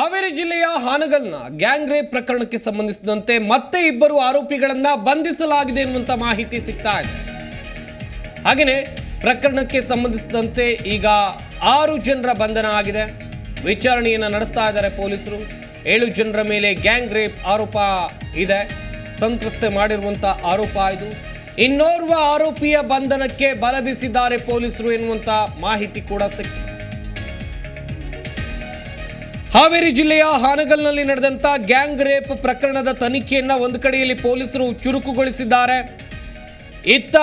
ಹಾವೇರಿ ಜಿಲ್ಲೆಯ ಹಾನಗಲ್ನ gang rape ಪ್ರಕರಣಕ್ಕೆ ಸಂಬಂಧಿಸಿದಂತೆ ಮತ್ತೆ ಇಬ್ಬರು ಆರೋಪಿಗಳನ್ನ ಬಂಧಿಸಲಾಗಿದೆ ಎನ್ನುವಂತ ಮಾಹಿತಿ ಸಿಗ್ತಾ ಇದೆ. ಹಾಗೆಯೇ ಪ್ರಕರಣಕ್ಕೆ ಸಂಬಂಧಿಸಿದಂತೆ ಈಗ ಆರು ಜನರ ಬಂಧನ ಆಗಿದೆ. ವಿಚಾರಣೆಯನ್ನು ನಡೆಸ್ತಾ ಇದ್ದಾರೆ ಪೊಲೀಸರು. ಏಳು ಜನರ ಮೇಲೆ ಗ್ಯಾಂಗ್ ರೇಪ್ ಆರೋಪ ಇದೆ. ಸಂತ್ರಸ್ತೆ ಮಾಡಿರುವಂತ ಆರೋಪ ಇದು. ಇನ್ನೋರ್ವ ಆರೋಪಿಯ ಬಂಧನಕ್ಕೆ ಬಲ ಬೀಸಿದ್ದಾರೆ ಪೊಲೀಸರು ಎನ್ನುವಂತ ಮಾಹಿತಿ ಕೂಡ ಸಿಕ್ಕಿದೆ ಹಾವೇರಿ ಜಿಲ್ಲೆಯ ಹಾನಗಲ್ನಲ್ಲಿ ನಡೆದಂತ ಗ್ಯಾಂಗ್ ರೇಪ್ ಪ್ರಕರಣದ ತನಿಖೆಯನ್ನ ಒಂದು ಕಡೆಯಲ್ಲಿ ಪೊಲೀಸರು ಚುರುಕುಗೊಳಿಸಿದ್ದಾರೆ. ಇತ್ತ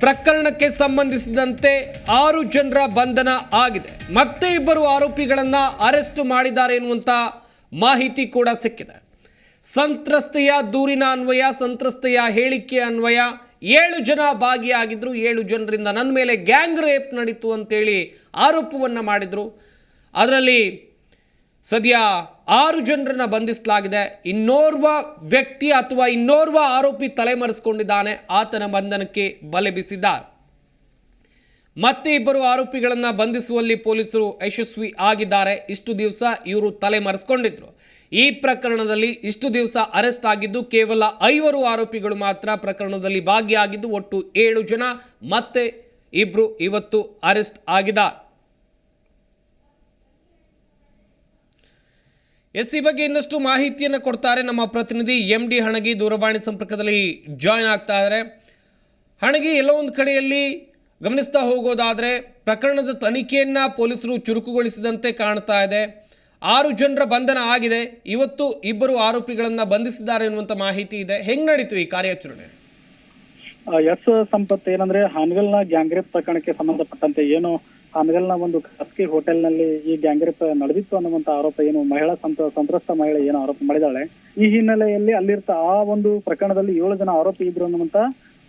ಪ್ರಕರಣಕ್ಕೆ ಸಂಬಂಧಿಸಿದಂತೆ ಆರು ಜನರ ಬಂಧನ ಆಗಿದೆ. ಮತ್ತೆ ಇಬ್ಬರು ಆರೋಪಿಗಳನ್ನ ಅರೆಸ್ಟ್ ಮಾಡಿದ್ದಾರೆ ಎನ್ನುವಂತ ಮಾಹಿತಿ ಕೂಡ ಸಿಕ್ಕಿದೆ. ಸಂತ್ರಸ್ತೆಯ ದೂರಿನ ಅನ್ವಯ, ಸಂತ್ರಸ್ತೆಯ ಹೇಳಿಕೆ ಅನ್ವಯ, ಏಳು ಜನ ಭಾಗಿಯಾಗಿದ್ರು, ಏಳು ಜನರಿಂದ ನನ್ನ ಮೇಲೆ ಗ್ಯಾಂಗ್ ರೇಪ್ ನಡೀತು ಅಂತೇಳಿ ಆರೋಪವನ್ನು ಮಾಡಿದರು. ಅದರಲ್ಲಿ ಸದ್ಯ ಆರು ಜನರನ್ನ ಬಂಧಿಸಲಾಗಿದೆ. ಇನ್ನೋರ್ವ ವ್ಯಕ್ತಿ ಅಥವಾ ಇನ್ನೋರ್ವ ಆರೋಪಿ ತಲೆಮರೆಸಿಕೊಂಡಿದ್ದಾನೆ. ಆತನ ಬಂಧನಕ್ಕೆ ಬಲೆ ಬೀಸಿದ್ದಾರೆ. ಮತ್ತೆ ಇಬ್ಬರು ಆರೋಪಿಗಳನ್ನು ಬಂಧಿಸುವಲ್ಲಿ ಪೊಲೀಸರು ಯಶಸ್ವಿ ಆಗಿದ್ದಾರೆ. ಇಷ್ಟು ದಿವಸ ಇವರು ತಲೆಮರೆಸಿಕೊಂಡಿದ್ರು. ಈ ಪ್ರಕರಣದಲ್ಲಿ ಇಷ್ಟು ದಿವಸ ಅರೆಸ್ಟ್ ಆಗಿದ್ದು, ಕೇವಲ ಐವರು ಆರೋಪಿಗಳು ಮಾತ್ರ ಪ್ರಕರಣದಲ್ಲಿ ಭಾಗಿಯಾಗಿದ್ದು, ಒಟ್ಟು ಏಳು ಜನ ಮತ್ತೆ ಇಬ್ಬರು ಇವತ್ತು ಅರೆಸ್ಟ್ ಆಗಿದ್ದಾರೆ. ಎಸ್ ಈ ಬಗ್ಗೆ ಇನ್ನಷ್ಟು ಮಾಹಿತಿಯನ್ನು ಕೊಡ್ತಾರೆ ನಮ್ಮ ಪ್ರತಿನಿಧಿ ಎಂ ಡಿ ಹಣಗಿ ದೂರವಾಣಿ ಸಂಪರ್ಕದಲ್ಲಿ ಜಾಯ್ನ್ ಆಗ್ತಾ ಇದ್ದಾರೆ. ಹಣಗಿ, ಎಲ್ಲೋ ಒಂದು ಕಡೆಯಲ್ಲಿ ಗಮನಿಸ್ತಾ ಹೋಗೋದಾದರೆ ಪ್ರಕರಣದ ತನಿಖೆಯನ್ನು ಪೊಲೀಸರು ಚುರುಕುಗೊಳಿಸಿದಂತೆ ಕಾಣ್ತಾ ಇದೆ. ಆರು ಜನರ ಬಂಧನ ಆಗಿದೆ. ಇವತ್ತು ಇಬ್ಬರು ಆರೋಪಿಗಳನ್ನು ಬಂಧಿಸಿದ್ದಾರೆ ಎನ್ನುವಂಥ ಮಾಹಿತಿ ಇದೆ. ಹೆಂಗ್ ನಡೀತು ಈ ಕಾರ್ಯಾಚರಣೆ? ಎಸ್ ಸಂಪತ್ ಏನಂದ್ರೆ, ಹಾನಗಲ್ನ ಗ್ಯಾಂಗ್ರೇಪ್ ಪ್ರಕರಣಕ್ಕೆ ಸಂಬಂಧಪಟ್ಟಂತೆ ಏನು ಹಾನಗಲ್ನ ಒಂದು ಖಾಸಗಿ ಹೋಟೆಲ್ನಲ್ಲಿ ಈ ಗ್ಯಾಂಗ್ರೇಪ್ ನಡೆದಿತ್ತು ಅನ್ನುವಂತ ಆರೋಪ ಏನು ಮಹಿಳಾ ಸಂತ, ಸಂತ್ರಸ್ತ ಮಹಿಳೆ ಏನು ಆರೋಪ ಮಾಡಿದಾಳೆ ಈ ಹಿನ್ನೆಲೆಯಲ್ಲಿ ಅಲ್ಲಿರ್ತ ಆ ಒಂದು ಪ್ರಕರಣದಲ್ಲಿ ಏಳು ಜನ ಆರೋಪಿ ಇದ್ರು ಅನ್ನುವಂತ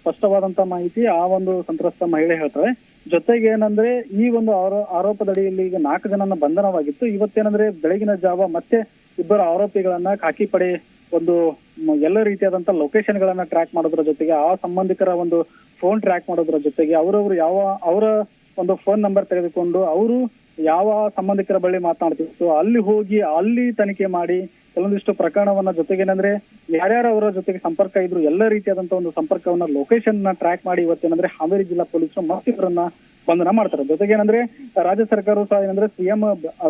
ಸ್ಪಷ್ಟವಾದಂತ ಮಾಹಿತಿ ಆ ಒಂದು ಸಂತ್ರಸ್ತ ಮಹಿಳೆ ಹೇಳ್ತಾರೆ ಜೊತೆಗೆ ಏನಂದ್ರೆ ಈ ಒಂದು ಆರೋ, ಆರೋಪದಡಿಯಲ್ಲಿ ಈಗ ನಾಲ್ಕು ಜನನ ಬಂಧನವಾಗಿತ್ತು. ಇವತ್ತೇನಂದ್ರೆ ಬೆಳಗಿನ ಜಾವ ಮತ್ತೆ ಇಬ್ಬರು ಆರೋಪಿಗಳನ್ನ ಖಾಕಿ ಪಡೆ ಒಂದು ಎಲ್ಲ ರೀತಿಯಾದಂತ ಲೊಕೇಶನ್ ಗಳನ್ನ ಟ್ರ್ಯಾಕ್ ಮಾಡೋದ್ರ ಜೊತೆಗೆ ಆ ಸಂಬಂಧಿಕರ ಒಂದು ಫೋನ್ ಟ್ರ್ಯಾಕ್ ಮಾಡೋದ್ರ ಜೊತೆಗೆ ಅವರವರು ಯಾವ, ಅವರ ಒಂದು ಫೋನ್ ನಂಬರ್ ತೆಗೆದುಕೊಂಡು ಅವರು ಯಾವ ಸಂಬಂಧಿಕರ ಬಳಿ ಮಾತನಾಡ್ತಿತ್ತು ಅಲ್ಲಿ ಹೋಗಿ ಅಲ್ಲಿ ತನಿಖೆ ಮಾಡಿ ಕೆಲವೊಂದಿಷ್ಟು ಪ್ರಕರಣವನ್ನ ಜೊತೆಗೆ ಏನಂದ್ರೆ ಯಾರ್ಯಾರು ಅವರ ಜೊತೆಗೆ ಸಂಪರ್ಕ ಇದ್ರು, ಎಲ್ಲ ರೀತಿಯಾದಂತ ಒಂದು ಸಂಪರ್ಕವನ್ನ ಲೊಕೇಶನ್ನ ಟ್ರ್ಯಾಕ್ ಮಾಡಿ ಇವತ್ತೇನಂದ್ರೆ ಹಾವೇರಿ ಜಿಲ್ಲಾ ಪೊಲೀಸರು ಮತ್ತಿಬ್ಬರನ್ನ ಬಂಧನ ಮಾಡ್ತಾರೆ. ಜೊತೆಗೆ ಏನಂದ್ರೆ ರಾಜ್ಯ ಸರ್ಕಾರವು ಸಹ ಏನಂದ್ರೆ ಸಿಎಂ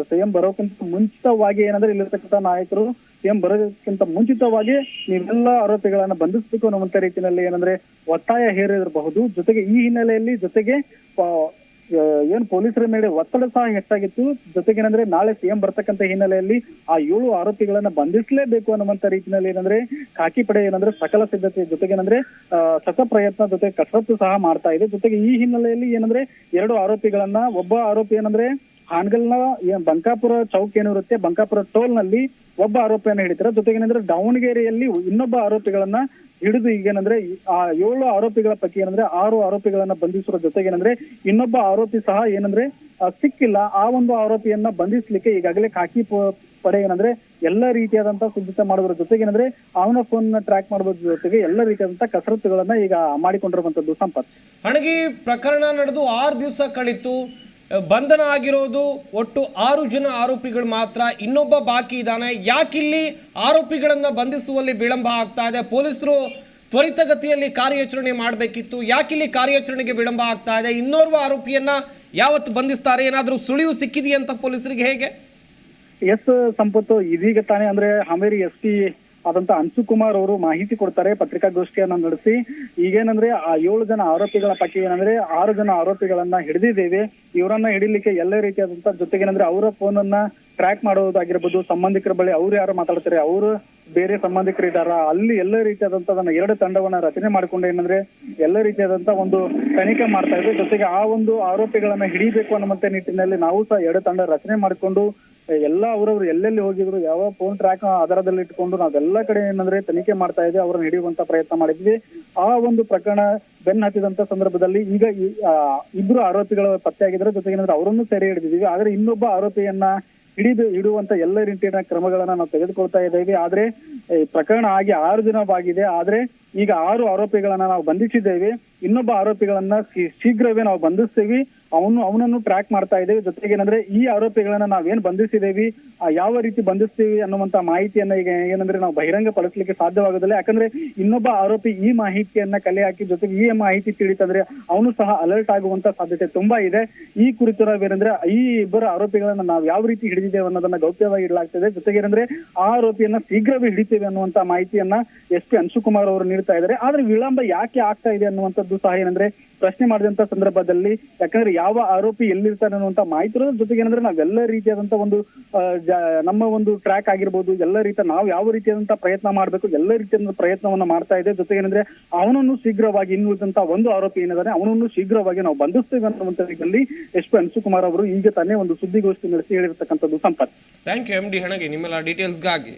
ಸಿಎಂ ಬರೋಕ್ಕಿಂತ ಮುಂಚಿತವಾಗಿ ಏನಂದ್ರೆ ಇಲ್ಲಿರ್ತಕ್ಕಂಥ ನಾಯಕರು ಸಿಎಂ ಬರೋದಕ್ಕಿಂತ ಮುಂಚಿತವಾಗಿ ನೀವೆಲ್ಲ ಆರೋಪಿಗಳನ್ನ ಬಂಧಿಸಬೇಕು ಅನ್ನುವಂತ ರೀತಿಯಲ್ಲಿ ಏನಂದ್ರೆ ಒತ್ತಾಯ ಹೇರಿರಬಹುದು. ಜೊತೆಗೆ ಈ ಹಿನ್ನೆಲೆಯಲ್ಲಿ ಜೊತೆಗೆ ಏನ್ ಪೊಲೀಸರ ಮೇಲೆ ಒತ್ತಡ ಸಹ ಹೆಚ್ಚಾಗಿತ್ತು. ಜೊತೆಗೆ ಏನಂದ್ರೆ ನಾಳೆ ಸಿಎಂ ಬರ್ತಕ್ಕಂಥ ಹಿನ್ನೆಲೆಯಲ್ಲಿ ಆ ಏಳು ಆರೋಪಿಗಳನ್ನ ಬಂಧಿಸಲೇಬೇಕು ಅನ್ನುವಂತ ರೀತಿಯಲ್ಲಿ ಏನಂದ್ರೆ ಖಾಕಿ ಪಡೆ ಏನಂದ್ರೆ ಸಕಲ ಸಿದ್ಧತೆ ಜೊತೆಗೆ ಏನಂದ್ರೆ ಆ, ಸತ ಪ್ರಯತ್ನ ಜೊತೆ ಕಸರತ್ತು ಸಹ ಮಾಡ್ತಾ ಇದೆ. ಜೊತೆಗೆ ಈ ಹಿನ್ನೆಲೆಯಲ್ಲಿ ಏನಂದ್ರೆ ಎರಡು ಆರೋಪಿಗಳನ್ನ ಒಬ್ಬ ಆರೋಪಿ ಏನಂದ್ರೆ ಹಾನಗಲ್ನ ಬಂಕಾಪುರ ಚೌಕ್ ಏನಿರುತ್ತೆ, ಬಂಕಾಪುರ ಟೋಲ್ನಲ್ಲಿ ಒಬ್ಬ ಆರೋಪಿಯನ್ನು ಹಿಡಿತಾರೆ. ಜೊತೆಗೆ ಏನಂದ್ರೆ, ದಾವಣಗೆರೆಯಲ್ಲಿ ಇನ್ನೊಬ್ಬ ಆರೋಪಿಗಳನ್ನ ಹಿಡಿದು ಈಗೇನಂದ್ರೆ, ಆ ಏಳು ಆರೋಪಿಗಳ ಪೈಕಿ ಏನಂದ್ರೆ, ಆರು ಆರೋಪಿಗಳನ್ನ ಬಂಧಿಸುವ ಜೊತೆಗೆ ಏನಂದ್ರೆ, ಇನ್ನೊಬ್ಬ ಆರೋಪಿ ಸಹ ಏನಂದ್ರೆ ಸಿಕ್ಕಿಲ್ಲ. ಆ ಒಂದು ಆರೋಪಿಯನ್ನ ಬಂಧಿಸ್ಲಿಕ್ಕೆ ಈಗಾಗಲೇ ಖಾಕಿ ಪಡೆ ಏನಂದ್ರೆ, ಎಲ್ಲ ರೀತಿಯಾದಂತಹ ಸಿದ್ಧತೆ ಮಾಡೋದ್ರ ಜೊತೆಗೆ ಏನಂದ್ರೆ, ಅವನ ಫೋನ್ ಟ್ರ್ಯಾಕ್ ಮಾಡೋದ್ರ ಜೊತೆಗೆ ಎಲ್ಲ ರೀತಿಯಾದಂತಹ ಕಸರತ್ತುಗಳನ್ನ ಈಗ ಮಾಡಿಕೊಂಡಿರುವಂತದ್ದು ಸಂಪತ್ ಹಣಗಿ ಪ್ರಕರಣ ನಡೆದು ಆರು ದಿವಸ ಕಳಿತು. ಬಂಧನ ಆಗಿರೋದು ಒಟ್ಟು ಆರು ಜನ ಆರೋಪಿಗಳು ಮಾತ್ರ. ಇನ್ನೊಬ್ಬ ಬಾಕಿ ಇದ್ದಾನೆ. ಯಾಕಿಲ್ಲಿ ಆರೋಪಿಗಳನ್ನು ಬಂಧಿಸುವಲ್ಲಿ ವಿಳಂಬ ಆಗ್ತಾ ಇದೆ? ಪೊಲೀಸರು ತ್ವರಿತಗತಿಯಲ್ಲಿ ಕಾರ್ಯಾಚರಣೆ ಮಾಡಬೇಕಿತ್ತು. ಯಾಕಿಲ್ಲಿ ಕಾರ್ಯಾಚರಣೆಗೆ ವಿಳಂಬ ಆಗ್ತಾ ಇದೆ? ಇನ್ನೋರ್ವ ಆರೋಪಿಯನ್ನ ಯಾವತ್ತು ಬಂಧಿಸ್ತಾರೆ? ಏನಾದರೂ ಸುಳಿವು ಸಿಕ್ಕಿದೆಯಂತ ಪೊಲೀಸರಿಗೆ ಹೇಗೆ? ಎಸ್ ಸಂಪತ್ತು ಇದೀಗ ತಾನೇ. ಅಂದ್ರೆ ಹಮೇರಿ ಎಸ್ ಪಿ ಆದಂತ ಅನ್ಸು ಕುಮಾರ್ ಅವರು ಮಾಹಿತಿ ಕೊಡ್ತಾರೆ ಪತ್ರಿಕಾಗೋಷ್ಠಿಯನ್ನ ನಡೆಸಿ. ಈಗೇನಂದ್ರೆ ಆ ಏಳು ಜನ ಆರೋಪಿಗಳ ಪೈಕಿ ಏನಂದ್ರೆ ಆರು ಜನ ಆರೋಪಿಗಳನ್ನ ಹಿಡಿದಿದ್ದೇವೆ. ಇವರನ್ನ ಹಿಡಿಲಿಕ್ಕೆ ಎಲ್ಲ ರೀತಿಯಾದಂತ ಜೊತೆಗೆ ಏನಂದ್ರೆ ಅವರ ಫೋನ್ ಅನ್ನ ಟ್ರ್ಯಾಕ್ ಮಾಡೋದಾಗಿರ್ಬೋದು, ಸಂಬಂಧಿಕರ ಬಳಿ ಅವ್ರು ಯಾರು ಮಾತಾಡ್ತಾರೆ, ಅವರು ಬೇರೆ ಸಂಬಂಧಿಕರು ಇದಾರ ಅಲ್ಲಿ ಎಲ್ಲ ರೀತಿಯಾದಂತ ಎರಡು ತಂಡವನ್ನ ರಚನೆ ಮಾಡಿಕೊಂಡು ಏನಂದ್ರೆ ಎಲ್ಲ ರೀತಿಯಾದಂತ ಒಂದು ತನಿಖೆ ಮಾಡ್ತಾ ಇದೆ ಜೊತೆಗೆ ಆ ಒಂದು ಆರೋಪಿಗಳನ್ನ ಹಿಡಿಬೇಕು ಅನ್ನುವಂತ ನಿಟ್ಟಿನಲ್ಲಿ ನಾವು ಸಹ ಎರಡು ತಂಡ ರಚನೆ ಮಾಡಿಕೊಂಡು ಎಲ್ಲ ಅವರವ್ರು ಎಲ್ಲೆಲ್ಲಿ ಹೋಗಿದ್ರು, ಯಾವ ಫೋನ್ ಟ್ರ್ಯಾಕ್ ಆಧಾರದಲ್ಲಿ ಇಟ್ಕೊಂಡು ನಾವೆಲ್ಲ ಕಡೆ ಏನಂದ್ರೆ ತನಿಖೆ ಮಾಡ್ತಾ ಇದ್ವಿ, ಅವ್ರನ್ನ ಹಿಡಿಯುವಂತ ಪ್ರಯತ್ನ ಮಾಡಿದ್ವಿ. ಆ ಒಂದು ಪ್ರಕರಣ ಬೆನ್ನ ಹತ್ತಿದಂತ ಸಂದರ್ಭದಲ್ಲಿ ಈಗ ಇಬ್ಬರು ಆರೋಪಿಗಳು ಪತ್ತೆಯಾಗಿದ್ರೆ ಜೊತೆಗೆ ಏನಂದ್ರೆ ಅವರನ್ನು ಸೆರೆ ಹಿಡಿದಿದ್ದೀವಿ. ಆದ್ರೆ ಇನ್ನೊಬ್ಬ ಆರೋಪಿಯನ್ನ ಹಿಡಿದು ಇಡುವಂತ ಎಲ್ಲ ರೀತಿಯ ಕ್ರಮಗಳನ್ನ ನಾವು ತೆಗೆದುಕೊಳ್ತಾ ಇದ್ದೇವೆ. ಆದ್ರೆ ಪ್ರಕರಣ ಆಗಿ ಆರು ದಿನವಾಗಿದೆ ಆದ್ರೆ ಈಗ ಆರು ಆರೋಪಿಗಳನ್ನ ನಾವು ಬಂಧಿಸಿದ್ದೇವೆ. ಇನ್ನೊಬ್ಬ ಆರೋಪಿಗಳನ್ನ ಶೀಘ್ರವೇ ನಾವು ಬಂಧಿಸ್ತೇವೆ. ಅವನು, ಅವನನ್ನು ಟ್ರ್ಯಾಕ್ ಮಾಡ್ತಾ ಇದ್ದೇವೆ. ಜೊತೆಗೆ ಏನಂದ್ರೆ ಈ ಆರೋಪಿಗಳನ್ನ ನಾವೇನ್ ಬಂಧಿಸಿದೇವಿ ಯಾವ ರೀತಿ ಬಂಧಿಸ್ತೀವಿ ಅನ್ನುವಂತ ಮಾಹಿತಿಯನ್ನ ಈಗ ಏನಂದ್ರೆ ನಾವು ಬಹಿರಂಗ ಪಡಿಸ್ಲಿಕ್ಕೆ ಸಾಧ್ಯವಾಗೋದಿಲ್ಲ. ಯಾಕಂದ್ರೆ ಇನ್ನೊಬ್ಬ ಆರೋಪಿ ಈ ಮಾಹಿತಿಯನ್ನ ಕಲೆ ಹಾಕಿ, ಜೊತೆಗೆ ಈ ಮಾಹಿತಿ ತಿಳಿತಂದ್ರೆ ಅವನು ಸಹ ಅಲರ್ಟ್ ಆಗುವಂತ ಸಾಧ್ಯತೆ ತುಂಬಾ ಇದೆ. ಈ ಕುರಿತು ನಾವೇನಂದ್ರೆ ಈ ಇಬ್ಬರ ಆರೋಪಿಗಳನ್ನ ನಾವು ಯಾವ ರೀತಿ ಹಿಡಿದಿದ್ದೇವೆ ಅನ್ನೋದನ್ನ ಗೌಪ್ಯವಾಗಿ ಇಡಲಾಗ್ತದೆ. ಜೊತೆಗೆ ಏನಂದ್ರೆ ಆ ಆರೋಪಿಯನ್ನ ಶೀಘ್ರವೇ ಹಿಡಿತೇವೆ ಅನ್ನುವಂತ ಮಾಹಿತಿಯನ್ನ ಎಸ್ ಪಿ ಅಂಶುಕುಮಾರ್ ಅವರು ನೀಡ್ತಾ ಇದ್ದಾರೆ. ಆದ್ರೆ ವಿಳಂಬ ಯಾಕೆ ಆಗ್ತಾ ಇದೆ ಅನ್ನುವಂಥದ್ದು ಸಹ ಏನಂದ್ರೆ ಪ್ರಶ್ನೆ ಮಾಡಿದಂತ ಸಂದರ್ಭದಲ್ಲಿ ಯಾಕಂದ್ರೆ ಯಾವ ಆರೋಪಿ ಎಲ್ಲಿರ್ತಾನೆ ಅನ್ನುವಂತ ಮಾಹಿತಿ ಇರೋದ್ರ ಜೊತೆಗೆ ಏನಂದ್ರೆ ನಾವೆಲ್ಲ ರೀತಿಯಾದಂತ ಒಂದು ನಮ್ಮ ಒಂದು ಟ್ರ್ಯಾಕ್ ಆಗಿರ್ಬೋದು, ಎಲ್ಲ ರೀತಿಯ ನಾವು ಯಾವ ರೀತಿಯಾದಂತ ಪ್ರಯತ್ನ ಮಾಡಬೇಕು, ಎಲ್ಲ ರೀತಿಯಾದ ಪ್ರಯತ್ನವನ್ನ ಮಾಡ್ತಾ ಇದೆ. ಜೊತೆಗೆ ಏನಂದ್ರೆ ಅವನನ್ನು ಶೀಘ್ರವಾಗಿ ಇನ್ನುಳಿದಂತ ಒಂದು ಆರೋಪಿ ಏನಿದ್ದಾನೆ ಅವನನ್ನು ಶೀಘ್ರವಾಗಿ ನಾವು ಬಂಧಿಸ್ತೇವೆ ಅನ್ನುವಂತ ಎಸ್ ಪಿ ಅನ್ಸುಕುಮಾರ್ ಅವರು ಈಗ ತಾನೇ ಒಂದು ಸುದ್ದಿಗೋಷ್ಠಿ ನಡೆಸಿ ಹೇಳಿರ್ತಕ್ಕಂಥದ್ದು Sampath thank you M D ಹಣಗೆ ನಿಮ್ಮೆಲ್ಲ ಡೀಟೇಲ್ಸ್ಗಾಗಿ